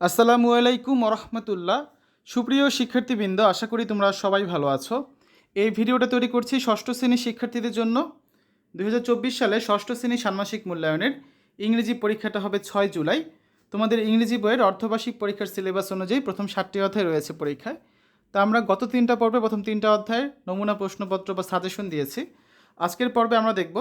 আসসালামু আলাইকুম রহমতুল্লাহ সুপ্রিয় শিক্ষার্থীবৃন্দ, আশা করি তোমরা সবাই ভালো আছো। এই ভিডিওটা তৈরি করছি ষষ্ঠ শ্রেণির শিক্ষার্থীদের জন্য। দু হাজার চব্বিশ সালে ষষ্ঠ শ্রেণির ষান্মাসিক মূল্যায়নের ইংরেজি পরীক্ষাটা হবে ছয় জুলাই। তোমাদের ইংরেজি বইয়ের অর্ধবার্ষিক পরীক্ষার সিলেবাস অনুযায়ী প্রথম সাতটি অধ্যায় রয়েছে পরীক্ষায়। তা আমরা গত তিনটা পর্বে প্রথম তিনটা অধ্যায়ের নমুনা প্রশ্নপত্র বা সাজেশন দিয়েছি। আজকের পর্বে আমরা দেখব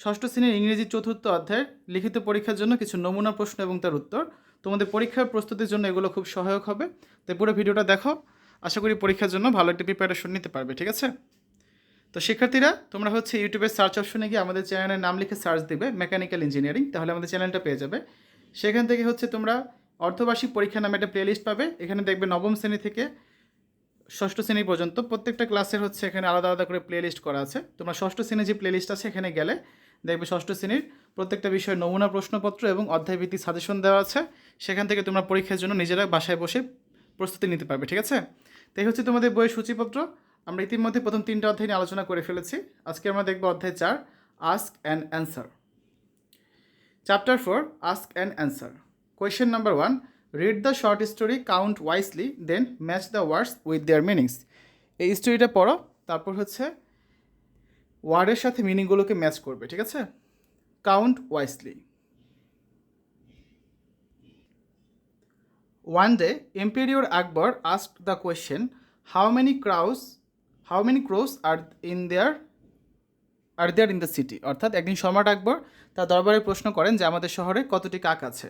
ষষ্ঠ শ্রেণির ইংরেজি চতুর্থ অধ্যায়ের লিখিত পরীক্ষার জন্য কিছু নমুনা প্রশ্ন এবং তার উত্তর। তোমাদের পরীক্ষার প্রস্তুতির জন্য এগুলো খুব সহায়ক হবে। তাই পুরো ভিডিওটা দেখো। আশা করি পরীক্ষার জন্য ভালো একটি প্রিপারেশন নিতে পারবে, ঠিক আছে? তো শিক্ষার্থীরা, তোমরা হচ্ছে ইউটিউবের সার্চ অপশনে গিয়ে আমাদের চ্যানেলের নাম লিখে সার্চ দিবে মেকানিক্যাল ইঞ্জিনিয়ারিং তাহলে আমাদের চ্যানেলটা পেয়ে যাবে। সেখান থেকে হচ্ছে তোমরা অর্ধবার্ষিক পরীক্ষা নামে একটা প্লেলিস্ট পাবে। এখানে দেখবে নবম শ্রেণি থেকে ষষ্ঠ শ্রেণি পর্যন্ত প্রত্যেকটা ক্লাসের হচ্ছে এখানে আলাদা আলাদা করে প্লেলিস্ট করা আছে। তোমরা ষষ্ঠ শ্রেণির যে প্লেলিস্ট আছে, এখানে গেলে দেখবে ষষ্ঠ শ্রেণির প্রত্যেকটা বিষয়ে নমুনা, প্রশ্নপত্র এবং অধ্যায়ভিত্তিক সাজেশন দেওয়া আছে। সেখান থেকে তোমরা পরীক্ষার জন্য নিজেরা বাসায় বসে প্রস্তুতি নিতে পারবে, ঠিক আছে? তাই হচ্ছে তোমাদের বইয়ের সূচিপত্র। আমরা ইতিমধ্যে প্রথম তিনটা অধ্যায় নিয়ে আলোচনা করে ফেলেছি। আজকে আমরা দেখব অধ্যায় চার ask and answer chapter four ask and answer question number one read the short story count wisely then match the words with their meanings এই স্টোরিটা পড়ো, তারপর হচ্ছে ওয়ার্ডের সাথে মিনিংগুলোকে ম্যাচ করবে, ঠিক আছে? Count wisely one day Emperor Akbar asked the question how many crows how many crows are in there are there in the city অর্থাৎ একদিন সম্রাট আকবর তার দরবারে প্রশ্ন করেন যে আমাদের শহরে কতটি কাক আছে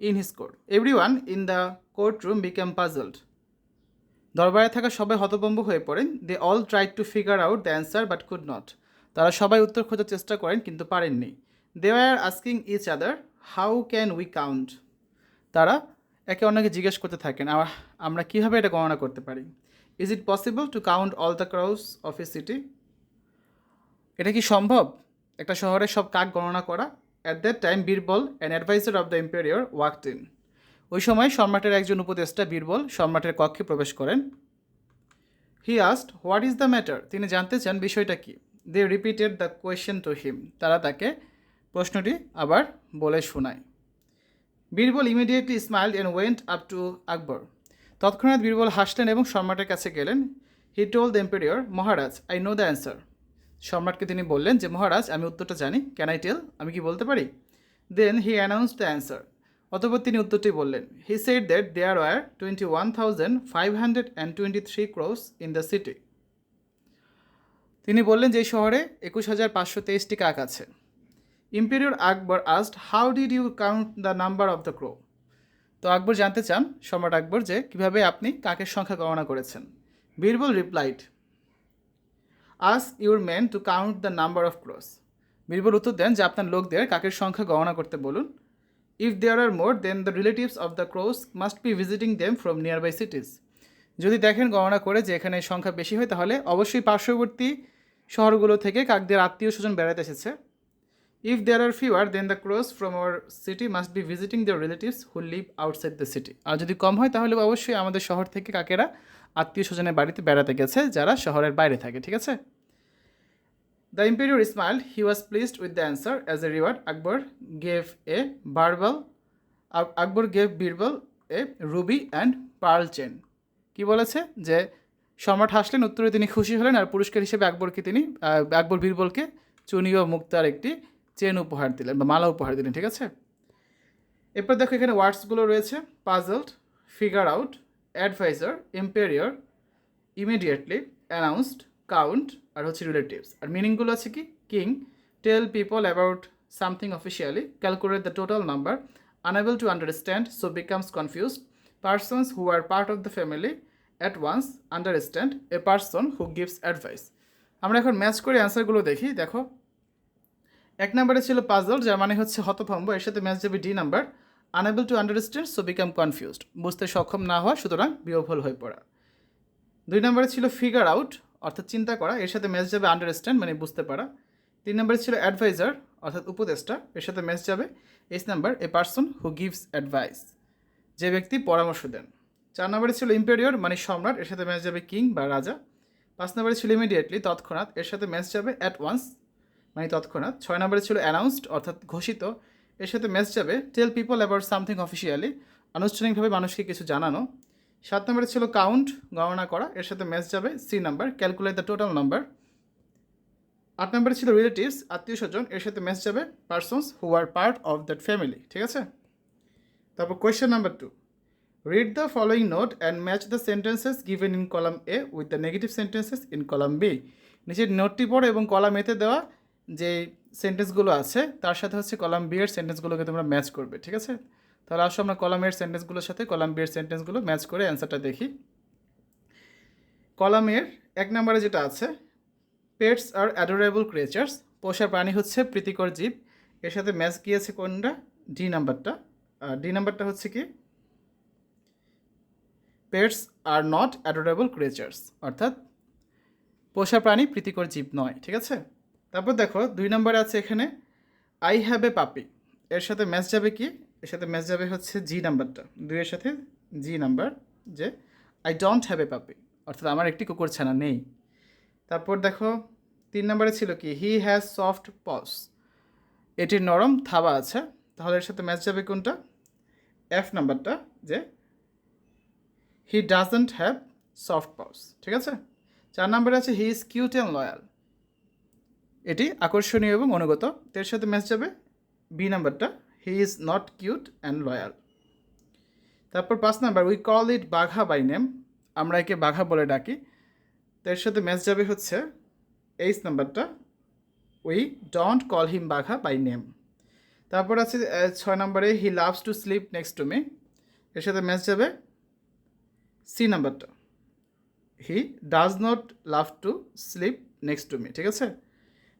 in his court every one in the court room become puzzled দরবারে থাকা সবাই হতভম্ব হয়ে পড়েন। They all try to figure out the answer but could not তারা সবাই উত্তর খোঁজার চেষ্টা করেন, কিন্তু পারেননি। They are asking each other how can we count তারা একে অন্যকে জিজ্ঞেস করতে থাকেন আমরা কীভাবে এটা গণনা করতে পারি? Is it possible to count all the crows of a city এটা কি সম্ভব? একটা শহরের সব কাক গণনা করা? At that time Birbal an advisor of the emperor walked in ওই সময় সম্রাটের একজন উপদেষ্টা বীরবল সম্রাটের কক্ষে প্রবেশ করেন। He asked what is the matter তিনি জানতে চান বিষয়টা কি। They repeated the question to him তারা তাকে প্রশ্নটি আবার বলে শোনায়। Birbal immediately smiled and went up to Akbar তৎক্ষণাৎ বীরবল হাসলেন এবং সম্রাটের কাছে গেলেন। He told the emperor Maharaj I know the answer সম্রাটকে তিনি বললেন যে, মহারাজ, আমি উত্তরটা জানি। ক্যান আই টেল আমি কি বলতে পারি? Then he announce the answer অতপর তিনি উত্তরটি বললেন। He said that there were twenty one thousand five hundred and twenty three crows in the city তিনি বললেন যে শহরে একুশ হাজার পাঁচশো তেইশটি কাক আছে। Emperor Akbar asked how did you count the number of the crow তো আকবর জানতে চান, সম্রাট আকবর, যে কীভাবে আপনি কাকের সংখ্যা গণনা করেছেন। Birbal replied ask your man to count the number of crows Birbal উত্তর দেন যে আপনার লোকদের কাকের সংখ্যা গণনা করতে বলুন। If there are more then the relatives of the crows must be visiting them from nearby cities যদি দেখেন গণনা করে যে এখানে সংখ্যা বেশি হয়, তাহলে অবশ্যই পার্শ্ববর্তী শহরগুলো থেকে কাকদের আত্মীয় স্বজন বেড়াতে এসেছে। If there are fewer, then the crows from our city must be visiting their relatives who live outside the city আর যদি কম হয় তাহলে অবশ্যই আমাদের শহর থেকে কাকেরা আত্মীয় স্বজনের বাড়িতে বেড়াতে গেছে যারা শহরের বাইরে থাকে ঠিক আছে? The emperor smile he was pleased with the answer as a reward Akbar gave a Birbal Akbar gave Birbal a ruby and pearl chain কি বলেছে? যে সম্রাট হাসলেন, উত্তরে তিনি খুশি হলেন আর পুরস্কার হিসেবে আকবরকে তিনি আকবর বীরবলকে চুনি ও মুক্তার একটি চেন উপহার দিলেন বা মালা উপহার দিলেন, ঠিক আছে? এরপর দেখো এখানে ওয়ার্ডসগুলো রয়েছে puzzled figure out advisor emperor immediately announced count আর হচ্ছে রিলেটিভস আর মিনিংগুলো আছে কি? King tell people about something officially calculate the total number unable to understand so becomes confused persons who are part of the family at once understand a person who gives advice আমরা এখন match করে অ্যান্সারগুলো দেখি, দেখো। এক নম্বরে ছিল puzzle যার মানে হচ্ছে হতভম্ব, এর সাথে ম্যাচ যাবে D number unable to understand so become confused বুঝতে সক্ষম না হওয়া, সুতরাং বিহফল হয়ে পড়া। দুই নম্বরে ছিল ফিগার আউট অর্থাৎ চিন্তা করা, এর সাথে ম্যাচ যাবে আন্ডারস্ট্যান্ড মানে বুঝতে পারা। তিন নম্বরে ছিল অ্যাডভাইজার অর্থাৎ উপদেষ্টা, এর সাথে ম্যাচ যাবে। H number a person who gives advice যে ব্যক্তি পরামর্শ দেন। চার নম্বরে ছিল ইম্পেরিয়র মানে সম্রাট, এর সাথে ম্যাচ যাবে কিং বা রাজা। পাঁচ নম্বরে ছিল ইমিডিয়েটলি তৎক্ষণাৎ, এর সাথে ম্যাচ যাবে অ্যাট ওয়ান্স মানে তৎক্ষণাৎ। ছয় নম্বরে ছিল অ্যানাউন্সড অর্থাৎ ঘোষিত, এর সাথে ম্যাচ যাবে tell people about something officially আনুষ্ঠানিকভাবে মানুষকে কিছু জানানো। সাত নম্বরে ছিল কাউন্ট গণনা করা, এর সাথে ম্যাচ যাবে C number calculate the total number আট নম্বরে ছিল রিলেটিভস আত্মীয় স্বজন, এর সাথে ম্যাচ যাবে persons who are part of that family ঠিক আছে? তারপর question number two read the following note and match the sentences given in column A with the negative sentences in column B নিচের নোটটি পড়ো এবং কলাম এতে দেওয়া যে সেন্টেন্সগুলো আছে, তার সাথে হচ্ছে কলাম বি এর সেন্টেন্সগুলোকে তোমরা ম্যাচ করবে, ঠিক আছে? তাহলে আসো আমরা কলাম এর সেন্টেন্সগুলোর সাথে কলাম বি এর সেন্টেন্সগুলো ম্যাচ করে অ্যান্সারটা দেখি। কলামের এক নম্বরে যেটা আছে পেটস আর অ্যাডোরেবল ক্রিয়েচার্স পোষা প্রাণী হচ্ছে প্রীতিকর জীব। এর সাথে ম্যাচ গিয়েছে কোনটা? ডি নাম্বারটা আর ডি নাম্বারটা হচ্ছে কি? Pets are not adorable creatures, অর্থাৎ পোষা প্রাণী প্রীতিকর জীব নয়, ঠিক আছে? তারপর দেখো, দুই নম্বরে আছে এখানে আই হ্যাভ এ পাপি এর সাথে ম্যাচ যাবে কি? এর সাথে ম্যাচ যাবে হচ্ছে জি নাম্বারটা দুইয়ের সাথে জি নাম্বার যে I don't have a puppy অর্থাৎ আমার একটি কুকুর ছানা নেই। তারপর দেখো, তিন নম্বরে ছিল কি? হি হ্যাজ সফট পস এটির নরম থাবা আছে। তাহলে এর সাথে ম্যাচ যাবে কোনটা? এফ নাম্বারটা যে he doesn't have soft paws ঠিক আছে? চার নম্বরে আছে he is cute and loyal এটি আকর্ষণীয় এবং অনুগত। এর সাথে ম্যাচ যাবে বি নাম্বারটা he is not cute and loyal তারপর পাঁচ number we call it Bagha by name আমরা একে বাঘা বলে ডাকি। এর সাথে ম্যাচ যাবে হচ্ছে এইচ নাম্বারটা we don't call him Bagha by name তারপর আছে ছয় নম্বরে he loves to sleep next to me এর সাথে ম্যাচ যাবে সি নাম্বারটা। He does not love to sleep next to me, ঠিক আছে?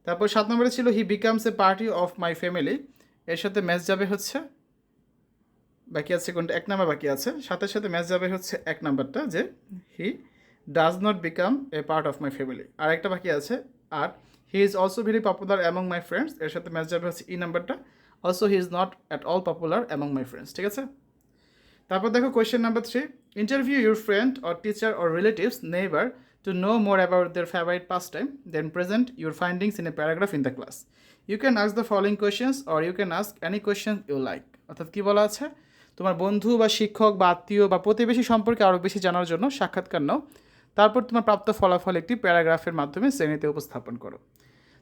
তারপর সাত নম্বরে ছিল, he becomes a party of my family. এর সাথে ম্যাচ যাবে হচ্ছে, বাকি আছে কোনটা? এক নাম্বার বাকি আছে। সাথে সাথে ম্যাচ যাবে হচ্ছে এক নাম্বারটা, যে he does not become a part of my family. আর একটা বাকি আছে, আর he is also very popular among my friends. এর সাথে ম্যাচ যাবে হচ্ছে ই নাম্বারটা। Also he is not at all popular among my friends, ঠিক আছে? তারপর দেখো question number three interview your friend or teacher or relatives neighbour to know more about their favourite pastime then present your findings in a paragraph in the class you can ask the following questions or you can ask any question you like অর্থাৎ কী বলা আছে? তোমার বন্ধু বা শিক্ষক বা আত্মীয় বা প্রতিবেশী সম্পর্কে আরও বেশি জানার জন্য সাক্ষাৎকার নাও। তারপর তোমার প্রাপ্ত ফলাফল একটি প্যারাগ্রাফের মাধ্যমে শ্রেণীতে উপস্থাপন করো।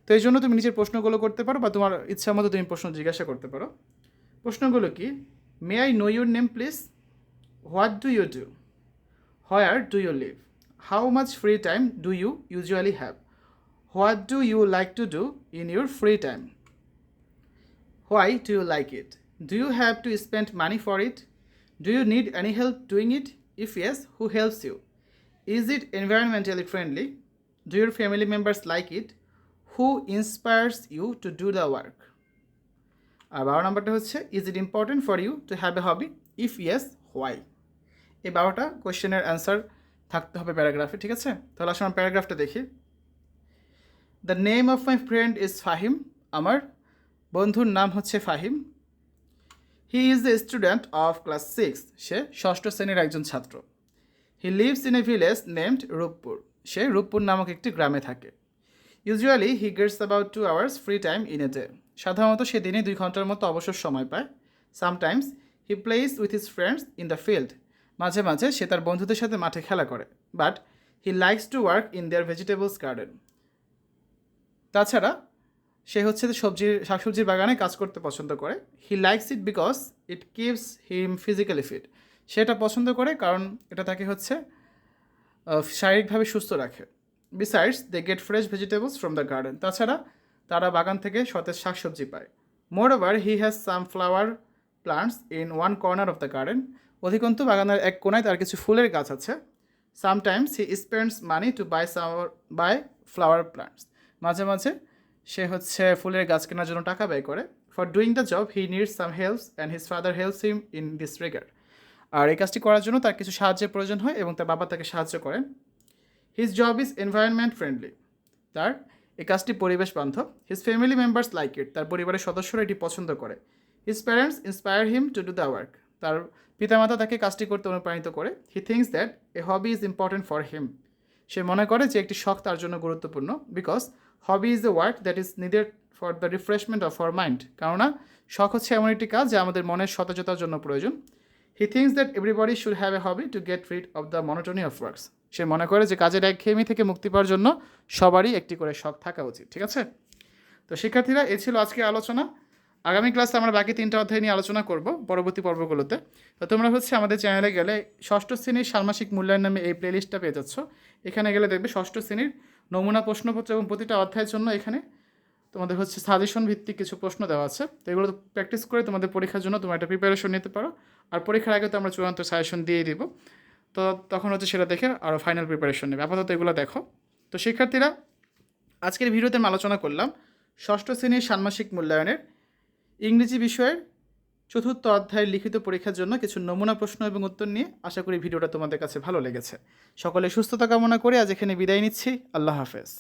তো এই জন্য তুমি নিজের প্রশ্নগুলো করতে পারো বা তোমার ইচ্ছা মতো তুমি প্রশ্ন জিজ্ঞাসা করতে পারো। প্রশ্নগুলো কি? May I know your name please what do you do where do you live how much free time do you usually have what do you like to do in your free time why do you like it do you have to spend money for it do you need any help doing it if yes who helps you is it environmentally friendly do your family members like it who inspires you to do the work আর বারো নম্বরটা হচ্ছে is it important for you to have a hobby if yes why এই বারোটা কোয়েশ্চেনের answer থাকতে হবে প্যারাগ্রাফে, ঠিক আছে? তাহলে আসলে আমরা প্যারাগ্রাফটা দেখি। The name of my friend is Fahim আমার বন্ধুর নাম হচ্ছে Fahim he is the student of class six সে ষষ্ঠ শ্রেণির একজন ছাত্র। He lives in a village named Ruppur সে রূপপুর নামক একটি গ্রামে থাকে। Usually he gets about two hours free time in a day সাধারণত সে দিনে দুই ঘণ্টার মতো অবসর সময় পায়। Sometimes he plays with his friends in the field মাঝে মাঝে সে তার বন্ধুদের সাথে মাঠে খেলা করে but he likes to work in their vegetables garden তাছাড়া সে হচ্ছে সবজির শাকসবজির বাগানে কাজ করতে পছন্দ করে। He likes it because it keeps him physically fit সেটা পছন্দ করে কারণ এটা তাকে হচ্ছে শারীরিকভাবে সুস্থ রাখে। Besides they get fresh vegetables from the garden তাছাড়া তারা বাগান থেকে সতেজ শাকসবজি পায়। Moreover he has some flower plants in one corner of the garden অধিকন্তু বাগানের এক কোনায় তার কিছু ফুলের গাছ আছে। Sometimes he spends money to buy sour buy flower plants মাঝে মাঝে সে হচ্ছে ফুলের গাছ কেনার জন্য টাকা ব্যয় করে। For doing the job he needs some helps and his father helps him in this regard আর এই কাজটি করার জন্য তার কিছু সাহায্যের প্রয়োজন হয় এবং তার বাবা তাকে সাহায্য করেন। His job is environment friendly তার এই কাজটি পরিবেশ বান্ধব। His family members like it তার পরিবারের সদস্যরা এটি পছন্দ করে। His parents inspire him to do the work তার পিতামাতা তাকে কাজটি করতে অনুপ্রাণিত করে। He thinks that a hobby is important for him সে মনে করে যে একটি শখ তার জন্য গুরুত্বপূর্ণ because hobby is the work that is needed for the refreshment of our mind কেননা, শখ হচ্ছে এমন একটি কাজ যা আমাদের মনের সতেজতার জন্য প্রয়োজন। He thinks that everybody should have a hobby to get rid of the monotony of works সে মনে করে যে কাজের একঘেয়েমি থেকে মুক্তি পাওয়ার জন্য সবারই একটি করে শখ থাকা উচিত। ঠিক আছে? তো শিক্ষার্থীরা, এ ছিল আজকে আলোচনা। আগামী ক্লাসে আমরা বাকি তিনটা অধ্যায় নিয়ে আলোচনা করব পরবর্তী পর্বগুলোতে। তো তোমরা হচ্ছে আমাদের চ্যানেলে গেলে ষষ্ঠ শ্রেণির ষান্মাসিক মূল্যায়ন নামে এই প্লেলিস্টটা পেয়ে যাচ্ছ। এখানে গেলে দেখবে ষষ্ঠ শ্রেণির নমুনা প্রশ্নপত্র এবং প্রতিটা অধ্যায়ের জন্য এখানে তোমাদের হচ্ছে সাজেশন ভিত্তিক কিছু প্রশ্ন দেওয়া আছে। তো এগুলো প্র্যাকটিস করে তোমাদের পরীক্ষার জন্য তোমরা একটা প্রিপারেশন নিতে পারো। আর পরীক্ষার আগে তো আমরা চূড়ান্ত সাজেশন দিয়ে দিব। তো তখন হচ্ছে সেটা দেখে আরও ফাইনাল প্রিপারেশন নেবে। আপাতত এগুলো দেখো। তো শিক্ষার্থীরা, আজকের ভিডিওতে আমি আলোচনা করলাম ষষ্ঠ শ্রেণির ষান্মাসিক মূল্যায়নের ইংরেজি বিষয়ের চতুর্থ অধ্যায়ের লিখিত পরীক্ষার জন্য কিছু নমুনা প্রশ্ন এবং উত্তর নিয়ে আশা করি ভিডিওটা তোমাদের কাছে ভালো লেগেছে। সকলে সুস্থতা কামনা করে আজ এখানে বিদায় নিচ্ছি। আল্লাহ হাফেজ।